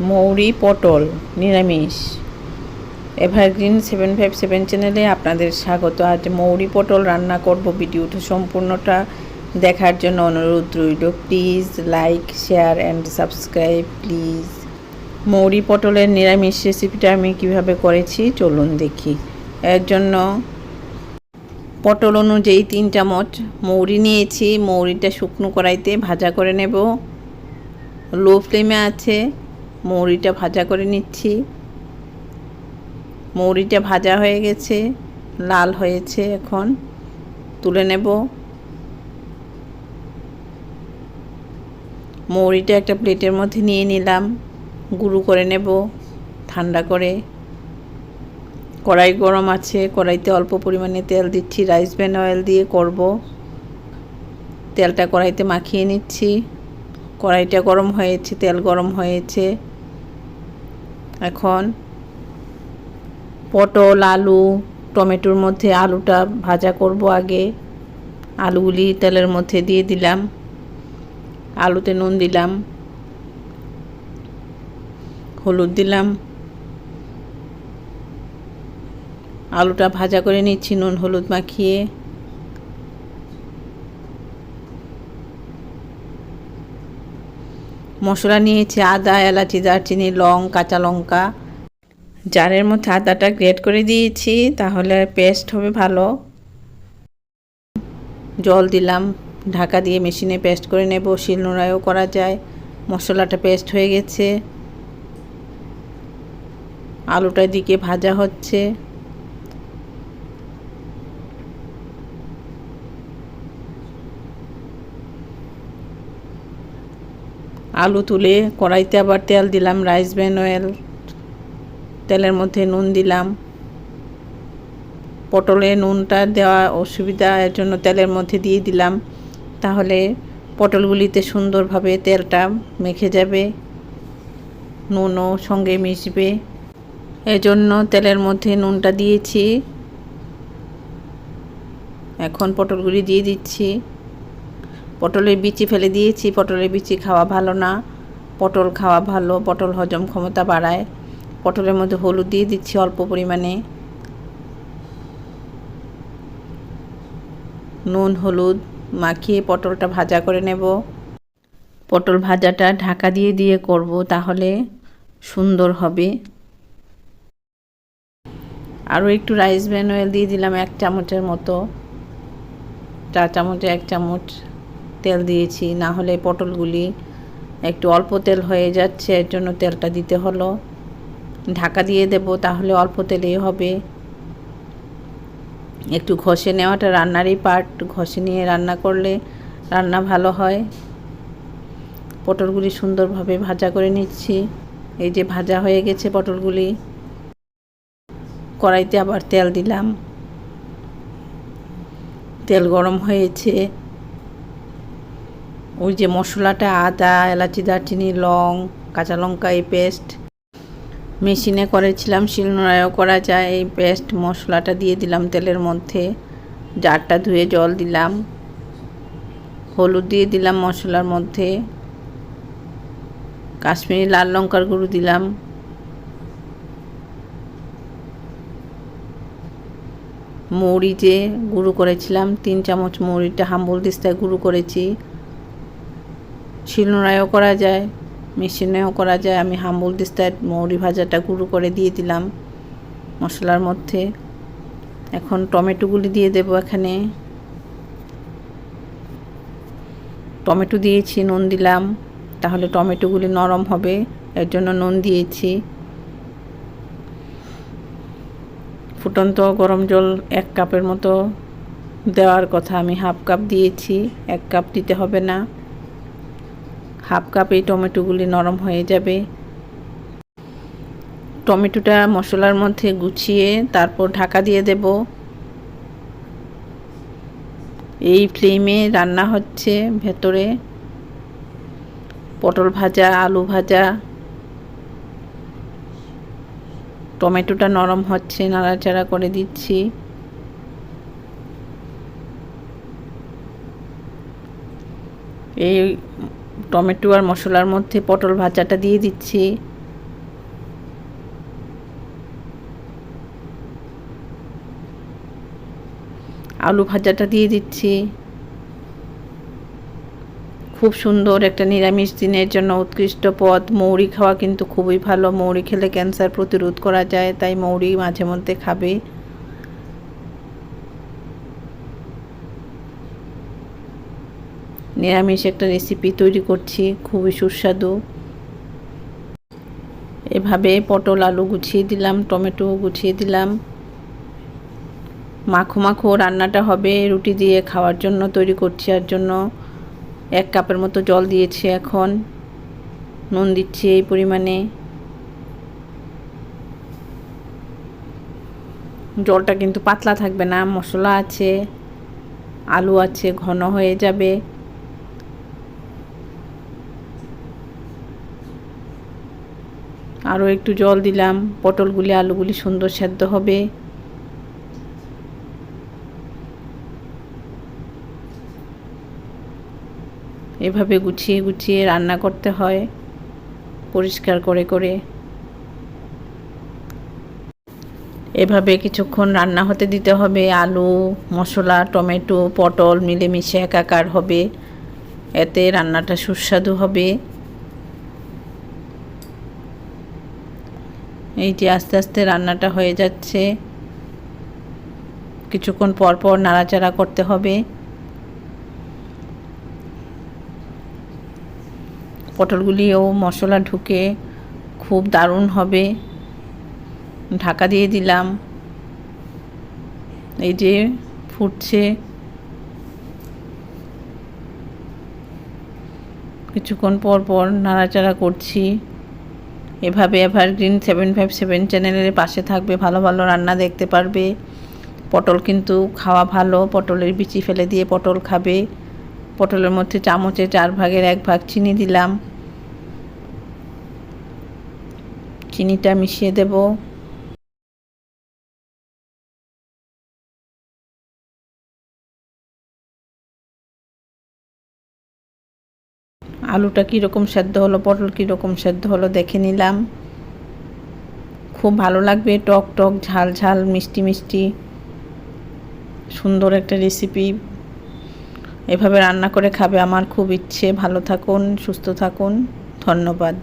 মৌরি পটল, নিরামিষ। এভারগ্রিন সেভেন ফাইভ সেভেন চ্যানেলে আপনাদের স্বাগত। আজ মৌরি পটল রান্না করব ভিডিওটা সম্পূর্ণটা দেখার জন্য অনুরোধ রইল। Please like, share and subscribe, please. মৌরি পটলের নিরামিষ রেসিপিটা আমি কীভাবে করেছি চলুন দেখি। এর জন্য পটল অনুযায়ী তিন চামচ মৌরি নিয়েছি। মৌরিটা শুকনো কড়াইতে ভাজা করে নেব। লো ফ্লেমে আছে মৌরিটা ভাজা করে নিচ্ছি। মৌরিটা ভাজা হয়ে গেছে, লাল হয়েছে এখন। তুলে নেব। মৌরিটা একটা প্লেটের মধ্যে নিয়ে নিলাম, গুঁড়ো করে নেব ঠান্ডা করে। কড়াই গরম আছে, কড়াইতে অল্প পরিমাণে তেল দিচ্ছি, রাইস ব্যান অয়েল দিয়ে করব। তেলটা কড়াইতে মাখিয়ে নিচ্ছি। কড়াইটা গরম হয়েছে, তেল গরম হয়েছে। এখন পটল, আলু, টমেটোর মধ্যে আলুটা ভাজা করব আগে। আলুগুলি তেলের মধ্যে দিয়ে দিলাম। আলুতে নুন দিলাম। হলুদ দিলাম। আলুটা ভাজা করে নিচ্ছি, নুন, হলুদ মাখিয়ে। মশলা নিয়েছি, আদা, এলাচি, দারচিনি, লং, কাঁচা লঙ্কা। জারের মধ্যে আদাটা গ্রেট করে দিয়েছি, তাহলে পেস্ট হবে ভালো। জল দিলাম, ঢাকা দিয়ে মেশিনে পেস্ট করে নেব শিল শিলনোড়ায়ও করা যায়। মশলাটা পেস্ট হয়ে গেছে। আলুটা দিকে ভাজা হচ্ছে। আলু তুলে কড়াইতে আবার তেল দিলাম, রাইস ব্যান অয়েল, তেলের মধ্যে নুন দিলাম। পটলে নুনটা দেওয়া অসুবিধা, এর জন্য তেলের মধ্যে দিয়ে দিলাম। তাহলে পটলগুলিতে সুন্দরভাবে তেলটা মেখে যাবে, নুনও সঙ্গে মিশবে। এজন্য তেলের মধ্যে নুনটা দিয়েছি। এখন পটলগুলি দিয়ে দিচ্ছি। পটলের বিচি ফেলে দিয়েছি, পটলের বিচি খাওয়া ভালো না। পটল খাওয়া ভালো, পটল হজম ক্ষমতা বাড়ায়। পটলের মধ্যে হলুদ দিয়ে দিচ্ছি অল্প পরিমাণে। নুন, হলুদ মাখিয়ে পটলটা ভাজা করে নেব। পটল ভাজাটা ঢাকা দিয়ে দিয়ে করব তাহলে সুন্দর হবে। আরও একটু রাইস ব্র্যান অয়েল দিয়ে দিলাম এক চামচের মতো। চা চামচে এক চামচ। তেল দিয়েছি, না হলে পটলগুলি একটু অল্প তেল হয়ে যাচ্ছে, এর জন্য তেলটা দিতে হলো। ঢাকা দিয়ে দেব, তাহলে অল্প তেলেই হবে। একটু ঘষে নেওয়াটা রান্নারই পার্ট ঘষে নিয়ে রান্না করলে রান্না ভালো হয়। পটলগুলি সুন্দরভাবে ভাজা করে নিচ্ছি। এই যে ভাজা হয়ে গেছে পটলগুলি। কড়াইতে আবার তেল দিলাম। তেল গরম হয়েছে। ওই যে মশলাটা আদা, এলাচি, দারচিনি, লং, কাঁচা লঙ্কা, এই পেস্ট মেশিনে করেছিলাম, শিলনোড়ায়ও করা যায়। এই পেস্ট মশলাটা দিয়ে দিলাম তেলের মধ্যে। জারটা ধুয়ে জল দিলাম। হলুদ দিয়ে দিলাম মশলার মধ্যে। কাশ্মীরি লাল লঙ্কার গুঁড়ো দিলাম। মৌরি যে গুঁড়ো করেছিলাম, তিন চামচ মৌরিটা হাম্বল দিস্তায় গুঁড়ো করেছি। শিলনোড়ায়ও করা যায়, মেশিনেও করা যায়। আমি হাম্বল দিস্তায় মৌরি ভাজাটা গুঁড়ো করে দিয়ে দিলাম মশলার মধ্যে। এখন টমেটোগুলি দিয়ে দেবো এখানে। টমেটো দিয়েছি, নুন দিলাম। তাহলে টমেটোগুলি নরম হবে, এর জন্য নুন দিয়েছি। ফুটন্ত গরম জল এক কাপের মতো দেওয়ার কথা আমি হাফ কাপ দিয়েছি, এক কাপ দিতে হবে না। হাফ কাপ টমেটোগুলি নরম হয়ে যাবে। টমেটোটা মশলার মধ্যে গুছিয়ে তারপর ঢাকা দিয়ে দেব। এই ফ্লেমে রান্না হচ্ছে ভেতরে। পটল ভাজা, আলু ভাজা। টমেটোটা নরম হচ্ছে, নাড়াচাড়া করে দিচ্ছি। এই টমেটো আর মশলার মধ্যে পটল ভাজাটা দিয়ে দিচ্ছি। আলু ভাজাটা দিয়ে দিচ্ছি। খুব সুন্দর একটা নিরামিষ দিনের জন্য উৎকৃষ্ট পদ। মৌরি খাওয়া কিন্তু খুবই ভালো। মৌরি খেলে ক্যান্সার প্রতিরোধ করা যায়, তাই মৌরি মাঝে মধ্যে খাবে। নিরামিষ একটা রেসিপি তৈরি করছি, খুবই সুস্বাদু। এভাবে পটল, আলু গুছিয়ে দিলাম, টমেটো গুছিয়ে দিলাম। মাখো মাখো রান্নাটা হবে রুটি দিয়ে খাওয়ার জন্য, তৈরি করছি আর জন্য। এক কাপের মতো জল দিয়েছি এখন। নুন দিচ্ছি এই পরিমাণে। জলটা কিন্তু পাতলা থাকবে না, মশলা আছে, আলু আছে, ঘন হয়ে যাবে। আরও একটু জল দিলাম, পটলগুলি, আলুগুলি সুন্দর সেদ্ধ হবে। এভাবে গুছিয়ে গুছিয়ে রান্না করতে হয়, পরিষ্কার করে করে। এভাবে কিছুক্ষণ রান্না হতে দিতে হবে, আলু, মশলা, টমেটো, পটল মিলেমিশে একাকার হবে, এতে রান্নাটা সুস্বাদু হবে। এই যে আস্তে আস্তে রান্নাটা হয়ে যাচ্ছে। কিছুক্ষণ পর পর নাড়াচাড়া করতে হবে। পটলগুলিও মশলা ঢুকে খুব দারুণ হবে। ঢাকা দিয়ে দিলাম। এই যে ফুটছে। কিছুক্ষণ পর পর নাড়াচাড়া করছি। এভাবে এভারগ্রিন সেভেন ফাইভ সেভেন চ্যানেলের পাশে থাকবে, ভালো ভালো রান্না দেখতে পারবে। পটল কিন্তু খাওয়া ভালো, পটলের বিচি ফেলে দিয়ে পটল খাবে। পটলের মধ্যে চামচে চার ভাগের এক ভাগ চিনি দিলাম। চিনিটা মিশিয়ে দেব। আলুটা কীরকম সেদ্ধ হলো, পটল কীরকম সেদ্ধ হলো দেখে নিলাম। খুব ভালো লাগবে, টক টক, ঝাল ঝাল, মিষ্টি মিষ্টি। সুন্দর একটা রেসিপি এভাবে রান্না করে খাবে আমার খুব ইচ্ছে। ভালো থাকুন, সুস্থ থাকুন। ধন্যবাদ।